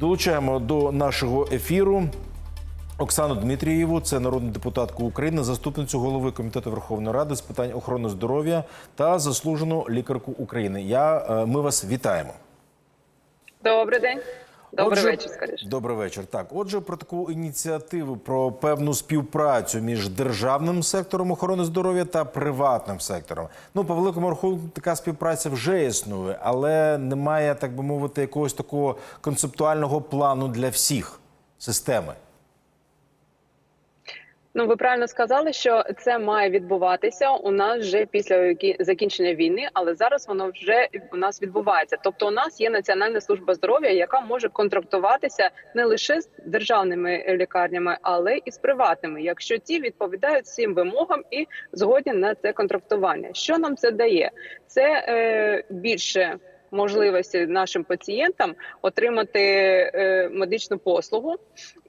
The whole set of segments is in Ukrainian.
Долучаємо до нашого ефіру Оксану Дмитрієву, це народну депутатку України, заступницю голови комітету Верховної Ради з питань охорони здоров'я та заслужену лікарку України. Я е, ми вас вітаємо. Добрий день. Добрий Отже, вечір, скоріше. Добрий вечір. Так, отже, про таку ініціативу про певну співпрацю між державним сектором охорони здоров'я та приватним сектором. Ну, по великому рахунку, така співпраця вже існує, але немає, так би мовити, якогось такого концептуального плану для всіх системи. Ну ви правильно сказали, що це має відбуватися у нас вже після кі- закінчення війни, але зараз воно вже у нас відбувається. Тобто, у нас є Національна служба здоров'я, яка може контрактуватися не лише з державними лікарнями, але і з приватними, якщо ті відповідають всім вимогам і згодні на це контрактування. Що нам це дає? Це е, більше. Можливості нашим пацієнтам отримати е, медичну послугу,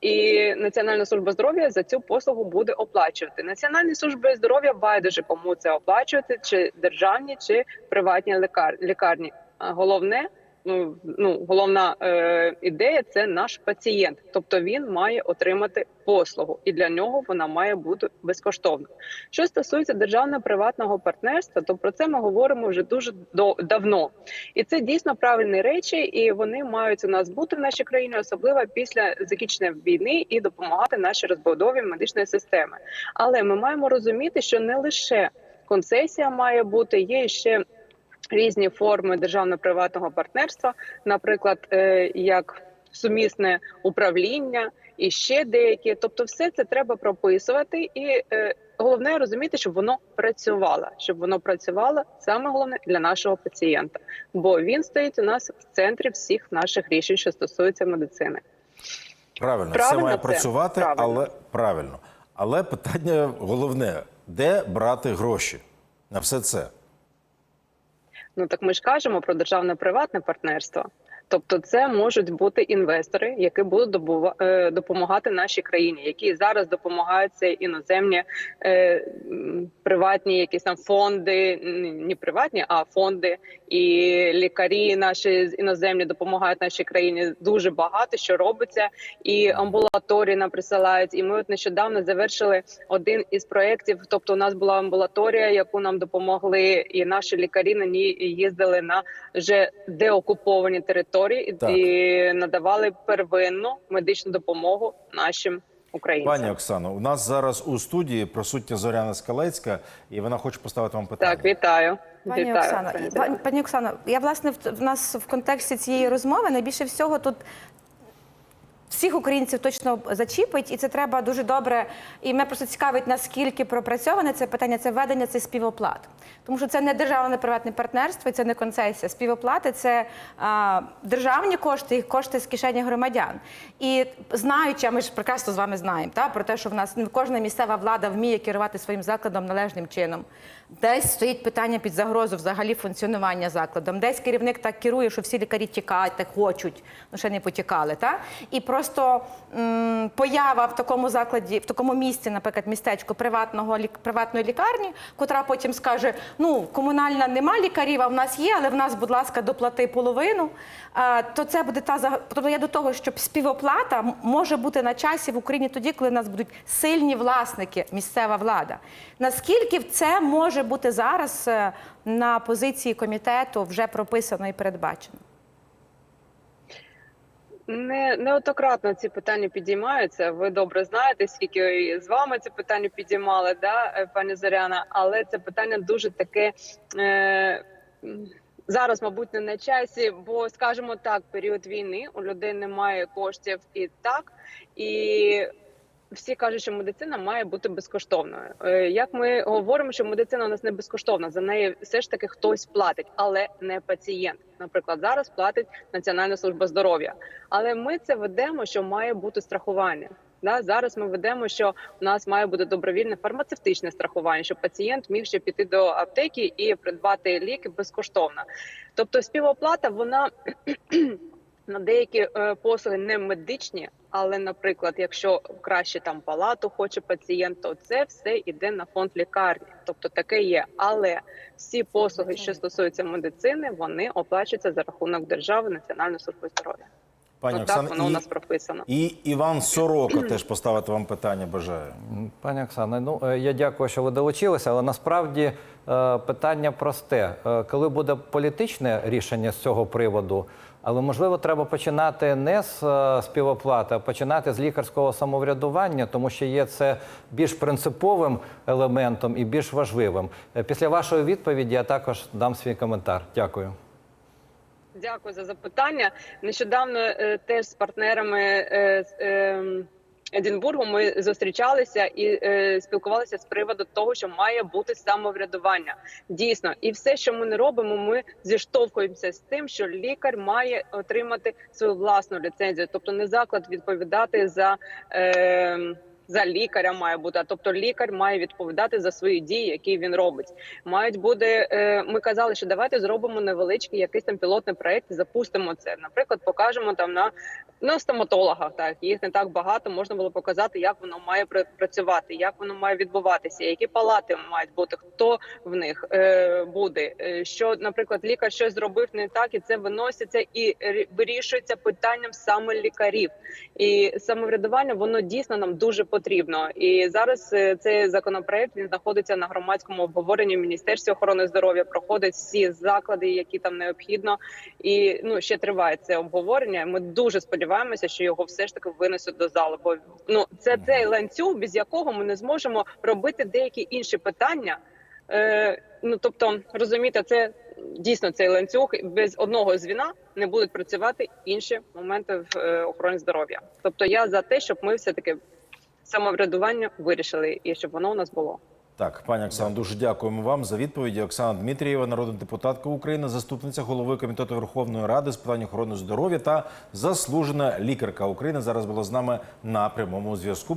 і Національна служба здоров'я за цю послугу буде оплачувати. Національні служби здоров'я байдуже кому це оплачувати, чи державні, чи приватні лікар... лікарні. Головне, ну, ну головна е, ідея це наш пацієнт, тобто він має отримати послугу, і для нього вона має бути безкоштовна. Що стосується державно-приватного партнерства, то про це ми говоримо вже дуже до давно, і це дійсно правильні речі, і вони мають у нас бути в нашій країні, особливо після закінчення війни, і допомагати нашій розбудові медичної системи. Але ми маємо розуміти, що не лише концесія має бути, є ще різні форми державно-приватного партнерства, наприклад, е, як сумісне управління і ще деякі. Тобто, все це треба прописувати, і е, головне розуміти, щоб воно працювало, щоб воно працювало саме головне для нашого пацієнта, бо він стоїть у нас в центрі всіх наших рішень, що стосуються медицини. Правильно, Правильно це має це? працювати, Правильно. але правильно. Але питання головне: де брати гроші на все це? Ну так ми ж кажемо про державне приватне партнерство. Тобто, це можуть бути інвестори, які будуть добува- е, допомагати нашій країні, які зараз допомагають це іноземні е, приватні якісь там фонди, не приватні, а фонди і лікарі наші іноземні допомагають нашій країні. Дуже багато що робиться, і амбулаторії нам присилають. І ми от нещодавно завершили один із проєктів. Тобто, у нас була амбулаторія, яку нам допомогли, і наші лікарі на ній їздили на вже деокуповані території Так. і надавали первинну медичну допомогу нашим українцям. Пані Оксано, у нас зараз у студії присутня Зоряна Скалецька, і вона хоче поставити вам питання. Так, вітаю. Пані вітаю, Оксано, пані Оксано, я власне в нас в контексті цієї розмови найбільше всього тут. Всіх українців точно зачіпить, і це треба дуже добре. І мене просто цікавить, наскільки пропрацьоване це питання, це введення цих співоплат. Тому що це не державне приватне партнерство, це не концесія. Співоплати це а, державні кошти, і кошти з кишені громадян. І знаючи, а ми ж прекрасно з вами знаємо, та, про те, що в нас не кожна місцева влада вміє керувати своїм закладом належним чином. Десь стоїть питання під загрозу взагалі функціонування закладом. Десь керівник так керує, що всі лікарі тікають, так хочуть, ну ще не потікали. Та? І просто м, поява в такому закладі, в такому місці, наприклад, містечко приватного приватної лікарні, котра потім скаже: ну, комунальна нема лікарів, а в нас є, але в нас, будь ласка, доплати половину. А, то це буде та Тобто я до того, щоб співоплата може бути на часі в Україні тоді, коли в нас будуть сильні власники, місцева влада. Наскільки це може бути зараз е, на позиції комітету вже прописано і передбачено? Не неоднократно ці питання підіймаються. Ви добре знаєте, скільки з вами ці питання підіймали, да, е, пані Зоряна. Але це питання дуже таке е, зараз, мабуть, не на часі, бо скажімо так, період війни у людей немає коштів і так і. Всі кажуть, що медицина має бути безкоштовною. Е, Як ми говоримо, що медицина у нас не безкоштовна, за неї все ж таки хтось платить, але не пацієнт. Наприклад, зараз платить Національна служба здоров'я. Але ми це ведемо, що має бути страхування. Да, зараз ми ведемо, що у нас має бути добровільне фармацевтичне страхування, щоб пацієнт міг ще піти до аптеки і придбати ліки безкоштовно. Тобто співоплата вона на деякі е, послуги не медичні, але, наприклад, якщо краще там палату хоче пацієнт, то це все йде на фонд лікарні. Тобто таке є. Але всі послуги, що стосуються медицини, вони оплачуються за рахунок держави Національної служби здоров'я. Пані Отак Оксано, воно у нас прописано. І Іван Сорока теж поставити вам питання бажаю. Пані Оксано, ну е, я дякую, що ви долучилися, але насправді е, питання просте. Е, Коли буде політичне рішення з цього приводу, але можливо треба починати не з е, співоплати, а починати з лікарського самоврядування, тому що є це більш принциповим елементом і більш важливим. Е, Після вашої відповіді я також дам свій коментар. Дякую. Дякую за запитання. Нещодавно е, теж з партнерами е, е, Единбургу ми зустрічалися і е, спілкувалися з приводу того, що має бути самоврядування. Дійсно, і все, що ми не робимо, ми зіштовхуємося з тим, що лікар має отримати свою власну ліцензію, тобто не заклад відповідати за. Е, за лікаря має бути, а тобто лікар має відповідати за свої дії, які він робить. Мають буде. Ми казали, що давайте зробимо невеличкий якийсь там пілотний проект, запустимо це. Наприклад, покажемо там на, на стоматологах. Так їх не так багато. Можна було показати, як воно має працювати, як воно має відбуватися, які палати мають бути, хто в них е, буде. Е, Що, наприклад, лікар щось зробив не так, і це виноситься і рі- вирішується питанням саме лікарів. І самоврядування воно дійсно нам дуже потрібно. І зараз е, цей законопроект він знаходиться на громадському обговоренні в Міністерстві охорони здоров'я. Проходить всі заклади, які там необхідно, і ну ще триває це обговорення. Ми дуже сподіваємося, що його все ж таки винесуть до залу. Бо ну це цей ланцюг, без якого ми не зможемо робити деякі інші питання. Е, ну тобто, розумієте, це дійсно цей ланцюг без одного звіна не будуть працювати інші моменти в е, охороні здоров'я. Тобто, я за те, щоб ми все таки самоврядування вирішили і щоб воно у нас було. Так, пані Оксана, дуже дякуємо вам за відповіді. Оксана Дмитрієва, народна депутатка України, заступниця голови комітету Верховної Ради з питань охорони здоров'я та заслужена лікарка України. Зараз була з нами на прямому зв'язку.